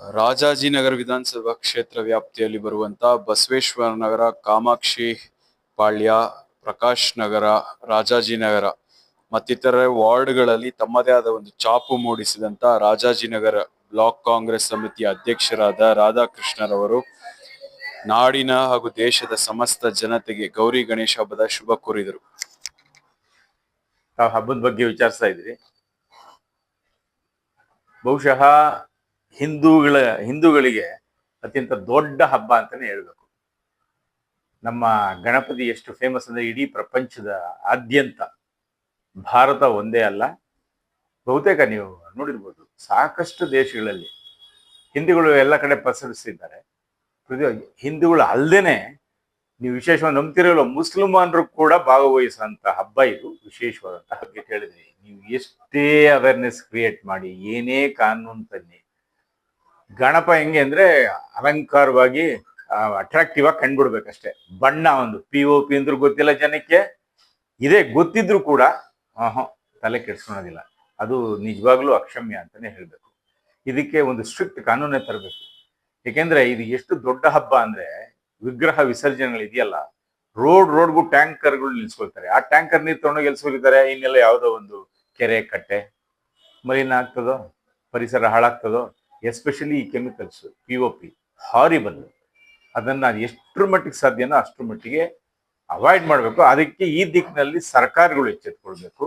ರಾಜಾಜಿನಗರ ವಿಧಾನಸಭಾ ಕ್ಷೇತ್ರ ವ್ಯಾಪ್ತಿಯಲ್ಲಿ ಬರುವಂತ ಬಸವೇಶ್ವರ ನಗರ, ಕಾಮಾಕ್ಷಿ ಪಾಳ್ಯ, ಪ್ರಕಾಶ್ ನಗರ ರಾಜಾಜಿನಗರ ಮತ್ತಿತರ ವಾರ್ಡ್ಗಳಲ್ಲಿ ತಮ್ಮದೇ ಆದ ಒಂದು ಚಾಪು ಮೂಡಿಸಿದಂತ ರಾಜಾಜಿನಗರ ಬ್ಲಾಕ್ ಕಾಂಗ್ರೆಸ್ ಸಮಿತಿಯ ಅಧ್ಯಕ್ಷರಾದ ರಾಧಾಕೃಷ್ಣರವರು ನಾಡಿನ ಹಾಗೂ ದೇಶದ ಸಮಸ್ತ ಜನತೆಗೆ ಗೌರಿ ಗಣೇಶ ಹಬ್ಬದ ಶುಭ ಕೋರಿದರು. ತಾವು ಹಬ್ಬದ ಬಗ್ಗೆ ವಿಚಾರಿಸ್ತಾ ಇದ್ರಿ. ಬಹುಶಃ ಹಿಂದೂಗಳ, ಹಿಂದೂಗಳಿಗೆ ಅತ್ಯಂತ ದೊಡ್ಡ ಹಬ್ಬ ಅಂತಾನೆ ಹೇಳ್ಬೇಕು. ನಮ್ಮ ಗಣಪತಿ ಎಷ್ಟು ಫೇಮಸ್ ಅಂದ್ರೆ ಇಡೀ ಪ್ರಪಂಚದ ಆದ್ಯಂತ ಭಾರತ ಒಂದೇ ಅಲ್ಲ. ಬಹುತೇಕ ನೀವು ನೋಡಿರ್ಬೋದು ಸಾಕಷ್ಟು ದೇಶಗಳಲ್ಲಿ ಹಿಂದೂಗಳು ಎಲ್ಲ ಕಡೆ ಪಸರಿಸಿದ್ದಾರೆ ಹಿಂದೂಗಳು ಅಲ್ಲದೇನೆ ನೀವು ವಿಶೇಷವಾಗಿ ನಂಬ್ತಿರಲ್ಲ ಮುಸ್ಲಿಮಾನರು ಕೂಡ ಭಾಗವಹಿಸುವಂಥ ಹಬ್ಬ ಇದು, ವಿಶೇಷವಾದಂತ ಬಗ್ಗೆ ಹೇಳಿದ್ರಿ ನೀವು ಎಷ್ಟೇ ಅವೇರ್ನೆಸ್ ಕ್ರಿಯೇಟ್ ಮಾಡಿ, ಏನೇ ಕಾನೂನು ತನ್ನಿ, ಗಣಪ ಹೆಂಗೆ ಅಂದ್ರೆ ಅಲಂಕಾರವಾಗಿ ಅಟ್ರಾಕ್ಟಿವ್ ಆಗಿ ಕಂಡ್ಬಿಡ್ಬೇಕಷ್ಟೇ. ಬಣ್ಣ ಒಂದು ಪಿ ಓ ಪಿ ಅಂದ್ರೂ ಗೊತ್ತಿಲ್ಲ ಜನಕ್ಕೆ. ಇದೇ ಗೊತ್ತಿದ್ರು ಕೂಡ, ಆಹಾ, ತಲೆ ಕೆಡ್ಸ್ಕೊಳೋದಿಲ್ಲ. ಅದು ನಿಜವಾಗ್ಲೂ ಅಕ್ಷಮ್ಯ ಅಂತಾನೆ ಹೇಳ್ಬೇಕು. ಇದಕ್ಕೆ ಒಂದು ಸ್ಟ್ರಿಕ್ಟ್ ಕಾನೂನೇ ತರಬೇಕು. ಏಕೆಂದ್ರೆ ಇದು ಎಷ್ಟು ದೊಡ್ಡ ಹಬ್ಬ ಅಂದ್ರೆ ವಿಗ್ರಹ ವಿಸರ್ಜನೆಗಳು ಇದೆಯಲ್ಲ ರೋಡ್ ರೋಡ್ಗೂ ಟ್ಯಾಂಕರ್ಗಳು ನಿಲ್ಸ್ಕೊಳ್ತಾರೆ. ಆ ಟ್ಯಾಂಕರ್ ನೀರು ತೊಗೊಂಡೋಗಿ ಎಲ್ಸ್ಕೊಳ್ತಾರೆ ಇನ್ನೆಲ್ಲ ಯಾವುದೋ ಒಂದು ಕೆರೆ, ಕಟ್ಟೆ. ಮಲಿನ ಆಗ್ತದೋ? ಪರಿಸರ ಹಾಳಾಗ್ತದೋ? ಎಸ್ಪೆಷಲಿ ಈ chemicals, P O P, horrible. ಅದನ್ನ ಎಷ್ಟರ ಮಟ್ಟಿಗೆ ಸಾಧ್ಯನೋ ಅಷ್ಟರ ಮಟ್ಟಿಗೆ ಅವಾಯ್ಡ್ ಮಾಡಬೇಕು. ಅದಕ್ಕೆ ಈ ದಿಕ್ಕಿನಲ್ಲಿ ಸರ್ಕಾರಗಳು ಎಚ್ಚೆತ್ಕೊಳ್ಬೇಕು,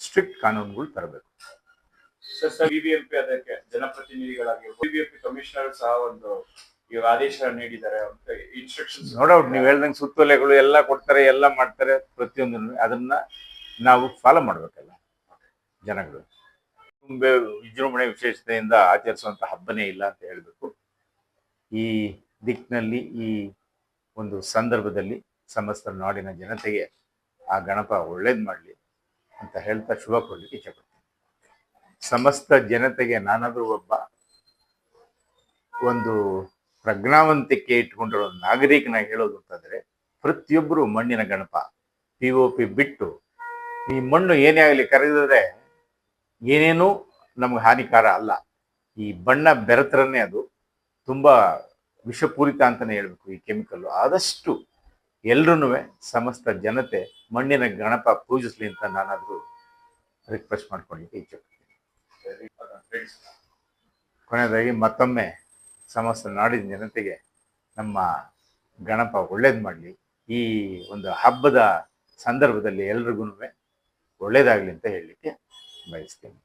ಸ್ಟ್ರಿಕ್ಟ್ ಕಾನೂನುಗಳು ತರಬೇಕು. ಬಿಬಿಎಂಪಿ ಅದಕ್ಕೆ ಜನಪ್ರತಿನಿಧಿಗಳಾಗಿ ಬಿಬಿಎಂಪಿ ಕಮಿಷನರ್ ಸಹ ಒಂದು ಇವಾಗ ಆದೇಶ ನೀಡಿದ್ದಾರೆ ಇನ್ಸ್ಟ್ರಕ್ಷನ್ಸ್ ನೋಡೌಟ್ ನೀವು ಹೇಳ್ದಂಗೆ ಸುತ್ತೋಲೆಗಳು ಎಲ್ಲ ಕೊಡ್ತಾರೆ, ಎಲ್ಲ ಮಾಡ್ತಾರೆ, ಪ್ರತಿಯೊಂದು ಅದನ್ನ ನಾವು ಫಾಲೋ ಮಾಡ್ಬೇಕಲ್ಲ ಜನಗಳು. ತುಂಬೆ ವಿಜೃಂಭಣೆ ವಿಶೇಷತೆಯಿಂದ ಆಚರಿಸುವಂತ ಹಬ್ಬನೇ ಇಲ್ಲ ಅಂತ ಹೇಳ್ಬೇಕು. ಈ ದಿಕ್ಕಿನಲ್ಲಿ ಈ ಒಂದು ಸಂದರ್ಭದಲ್ಲಿ ಸಮಸ್ತ ನಾಡಿನ ಜನತೆಗೆ ಆ ಗಣಪ ಒಳ್ಳೇದು ಮಾಡಲಿ ಅಂತ ಹೇಳ್ತಾ ಶುಭ ಕೊಡ್ಲಿಕ್ಕೆ ಇಚ್ಛೆ ಸಮಸ್ತ ಜನತೆಗೆ ನಾನಾದರೂ ಒಬ್ಬ ಒಂದು ಪ್ರಜ್ಞಾವಂತಿಕೆ ಇಟ್ಕೊಂಡಿರೋ ನಾಗರಿಕನ ಹೇಳೋದು ಅಂತಂದ್ರೆ ಪ್ರತಿಯೊಬ್ಬರು ಮಣ್ಣಿನ ಗಣಪ ಪಿ ಒ ಪಿ ಬಿಟ್ಟು ಈ ಮಣ್ಣು ಏನೇ ಆಗಲಿ ಕರೆದಿದ್ರೆ ಏನೇನೂ ನಮ್ಗೆ ಹಾನಿಕಾರ ಅಲ್ಲ. ಈ ಬಣ್ಣ ಬೆರೆತರನ್ನೇ ಅದು ತುಂಬಾ ವಿಷಪೂರಿತ ಅಂತಾನೆ ಹೇಳ್ಬೇಕು ಈ ಕೆಮಿಕಲ್ ಆದಷ್ಟು ಎಲ್ರೂ ಸಮಸ್ತ ಜನತೆ ಮಣ್ಣಿನ ಗಣಪ ಪೂಜಿಸ್ಲಿ ಅಂತ ನಾನಾದರೂ ರಿಕ್ವೆಸ್ಟ್ ಮಾಡ್ಕೊಳ್ಳಿಕ್ಕೆ ಇಚ್ಛೆ. ಕೊನೆಯದಾಗಿ ಮತ್ತೊಮ್ಮೆ ಸಮಸ್ತ ನಾಡಿನ ಜನತೆಗೆ ನಮ್ಮ ಗಣಪ ಒಳ್ಳೇದು ಮಾಡಲಿ. ಈ ಒಂದು ಹಬ್ಬದ ಸಂದರ್ಭದಲ್ಲಿ ಎಲ್ರಿಗೂ ಒಳ್ಳೇದಾಗಲಿ ಅಂತ ಹೇಳಲಿಕ್ಕೆ ಬಯಸ್ತೀನಿ.